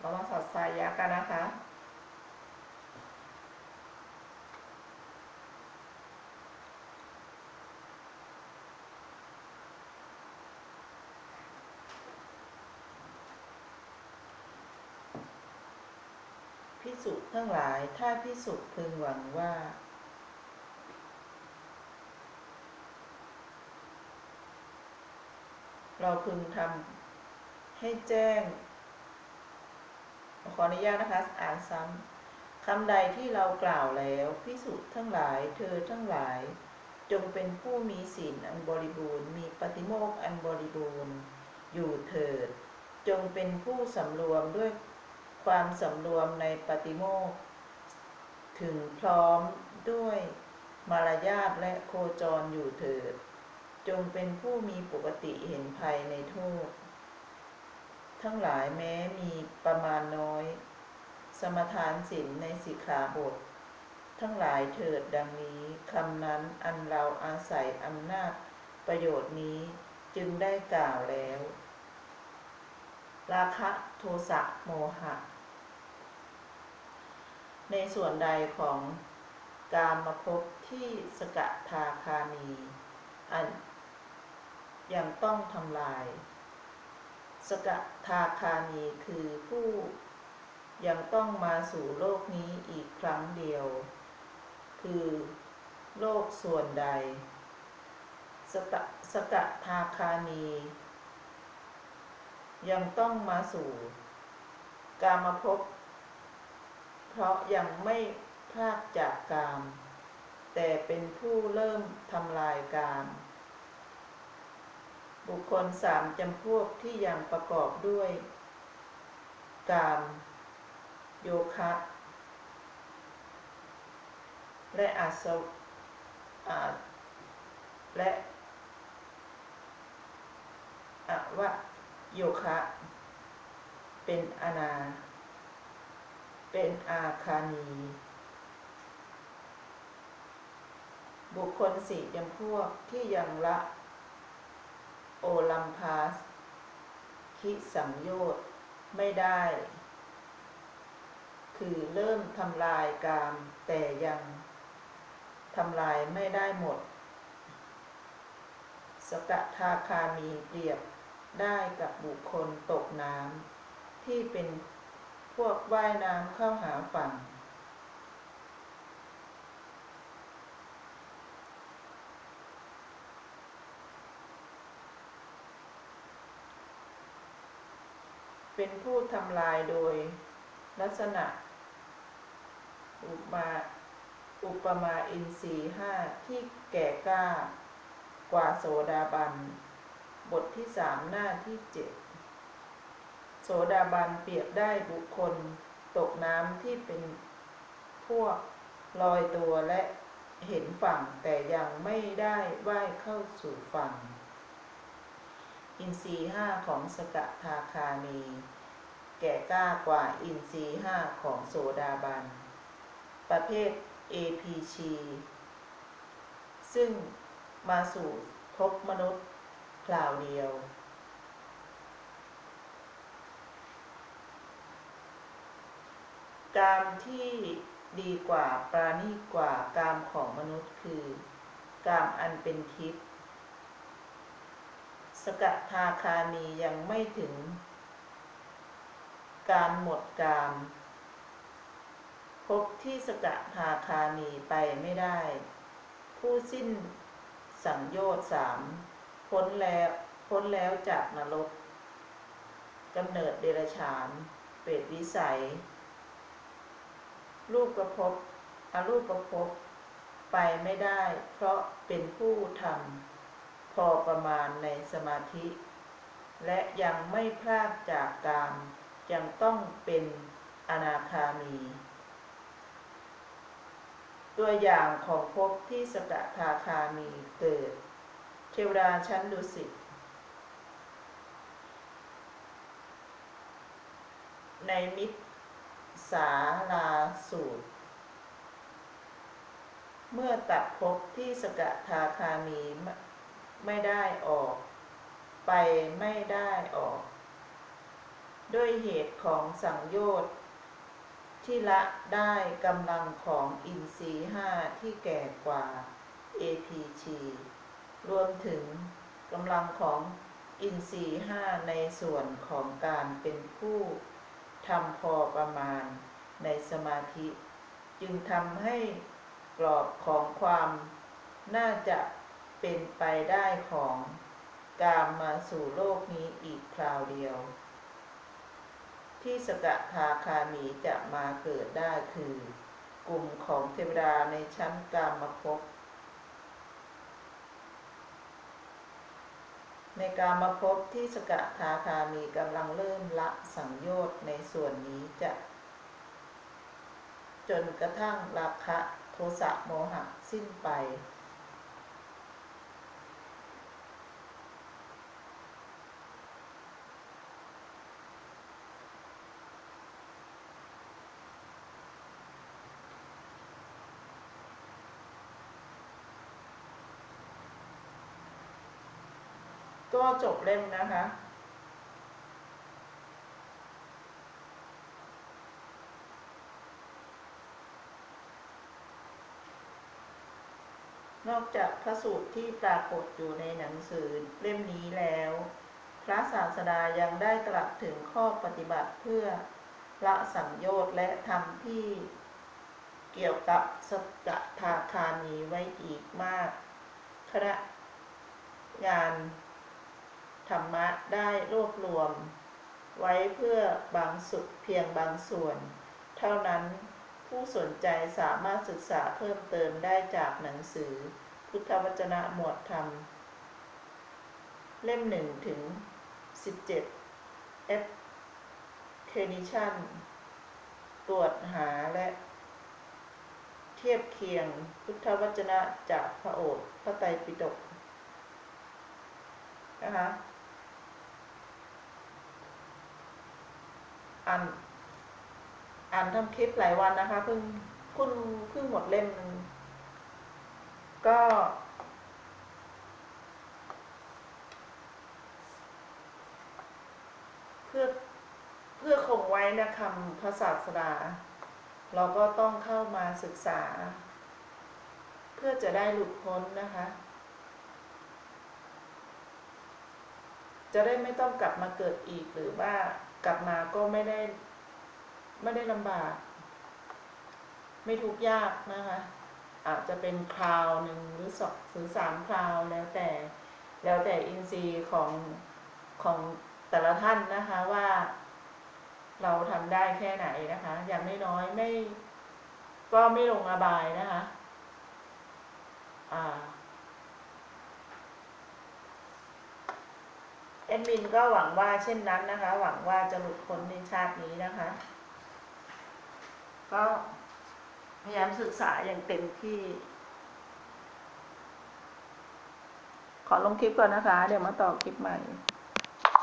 เรามาสอดสายยากันนะคะพิสุทั้งหลาย ถ้าพิสุพึงหวังว่า เราพึงทำให้แจ้ง ขออนุญาตนะคะอ่านซ้ำคำใดที่เรากล่าวแล้วพิสุทั้งหลายเธอทั้งหลาย จงเป็นผู้มีศีลอันบริบูรณ์ มีปฏิโมกข์อันบริบูรณ์ อยู่เถิด จงเป็นผู้สำรวมด้วยความสำรวมในปฏิโมกข์ถึงพร้อมด้วยมารยาทและโคจรอยู่เถิด จงเป็นผู้มีปกติเห็นภัยในโทษ ทั้งหลายแม้มีประมาณน้อย สมทานศีลในสิกขาบท ทั้งหลายเถิดดังนี้คำนั้นอันเราอาศัยอำนาจประโยชน์นี้จึงได้กล่าวแล้ว ราคะโทสะโมหะ ในส่วนใดของการมาพบที่สกทาคามี อันยังต้องทำลาย สกทาคามีคือผู้ยังต้องมาสู่โลกนี้อีกครั้งเดียว คือโลกส่วนใด สกสกทาคามียังต้องมาสู่ กามาพบเพราะยังไม่พลากจากกาม แต่เป็นผู้เริ่มทำลายกาม บุคคลสามจำพวกที่ยังประกอบด้วย กาม โยคะ และอาสวอาและอวะโยคะ เป็นอนา เป็นอาคานี บุคคลสี่จำพวกที่ยังละ โอลัมพาสคิสังโยชน์ไม่ได้ คือเริ่มทำลายกาม แต่ยังทำลายไม่ได้หมด สกทาคามีเปรียบได้กับบุคคลตกน้ำที่เป็นพวกว่ายน้ำเข้าหาฝั่ง เป็นผู้ทำลายโดยลักษณะ อุปมาอุปมาอินทรีห้าที่แก่กล้ากว่าโสดาบัน บทที่สามหน้าที่เจ็ดโสดาบันเปรียบได้บุคคลตกน้ำที่เป็นพวกลอยตัวและเห็นฝั่งแต่ยังไม่ได้ว่ายเข้าสู่ฝั่ง อินทรีห้าของสกทาคามี แก่กล้ากว่าอินทรีห้าของโสดาบัน ประเภท APC ซึ่งมาสู่พบมนุษย์คราวเดียว กามที่ดีกว่าปราณีกว่ากามของมนุษย์คือ กามอันเป็นทิพย์ สกทาคามียังไม่ถึง การหมดกามพบที่สกทาคามีไปไม่ได้ ผู้สิ้นสังโยชน์สามพ้นแล้วพ้นแล้วจากนรกกำเนิดเดรัจฉาน เปรตวิสัย รูปประพบอรูปประพบไปไม่ได้ เพราะเป็นผู้ทำ พอประมาณในสมาธิ และยังไม่พลาดจากกามยังต้องเป็นอนาคามี ตัวอย่างของภพที่สกทาคามีเกิด เทวดาชั้นดุสิตในมิตรสาลาสูตร เมื่อตัดภพที่สกทาคามี ไม่ได้ออก ไปไม่ได้ออก ด้วยเหตุของสังโยชน์ที่ละได้กำลังของอินทรีห้าที่แก่กว่า APG รวมถึงกำลังของอินทรีห้าในส่วนของการเป็นผู้ทำพอประมาณในสมาธิ จึงทำให้กรอบของความน่าจะ เป็นไปได้ของการมาสู่โลกนี้อีกคราวเดียว ที่สกทาคามีจะมาเกิดได้คือ กลุ่มของเทวดาในชั้นกามภพในการมาพบที่สกทาคามีกำลังเริ่มละสังโยชน์ในส่วนนี้จะ จนกระทั่งราคะโทสะโมหะสิ้นไป ก็จบเล่มนะคะ นอกจากพระสูตรที่ปรากฏอยู่ในหนังสือเล่มนี้แล้ว พระศาสดายังได้ตรัสถึงข้อปฏิบัติเพื่อละสังโยชน์และทำที่เกี่ยวกับสกทาคามีไว้อีกมากคณะงาน ธรรมะได้รวบรวม ไว้เพื่อบางสุดเพียงบางส่วน เท่านั้นผู้สนใจสามารถศึกษาเพิ่มเติมได้จากหนังสือ พุทธวจนะหมวดธรรม เล่มหนึ่งถึง 17 F c a n i t i o n ตรวจหาและ เทียบเคียงพุทธวจนะจากพระโอษฐ์พระไตรปิฎกนะคะ อ่านอ่านทำคลิปหลายวันนะคะเพิ่งเพิ่งเพิ่งหมดเล่มหนึงก็เพื่อเพื่อคงไว้นะคำพระศาสดา เราก็ต้องเข้ามาศึกษา เพื่อจะได้หลุดพ้นนะคะ จะได้ไม่ต้องกลับมาเกิดอีกหรือว่า กลับมาก็ไม่ได้ ไม่ได้ลำบาก ไม่ทุกข์ยากนะคะ อาจจะเป็นคราวหนึ่งหรือสองหรือสามคราวแล้วแต่ แล้วแต่อินทรีย์ของของแต่ละท่านนะคะว่า เราทำได้แค่ไหนนะคะ อย่างน้อยๆไม่ ก็ไม่ลงอบายนะคะ อ่า แอดมินก็หวังว่าเช่นนั้นนะคะ หวังว่าจะหลุดพ้นในชาตินี้นะคะ ก็พยายามศึกษาอย่างเต็มที่ ขอลงคลิปก่อนนะคะ เดี๋ยวมาต่อคลิปใหม่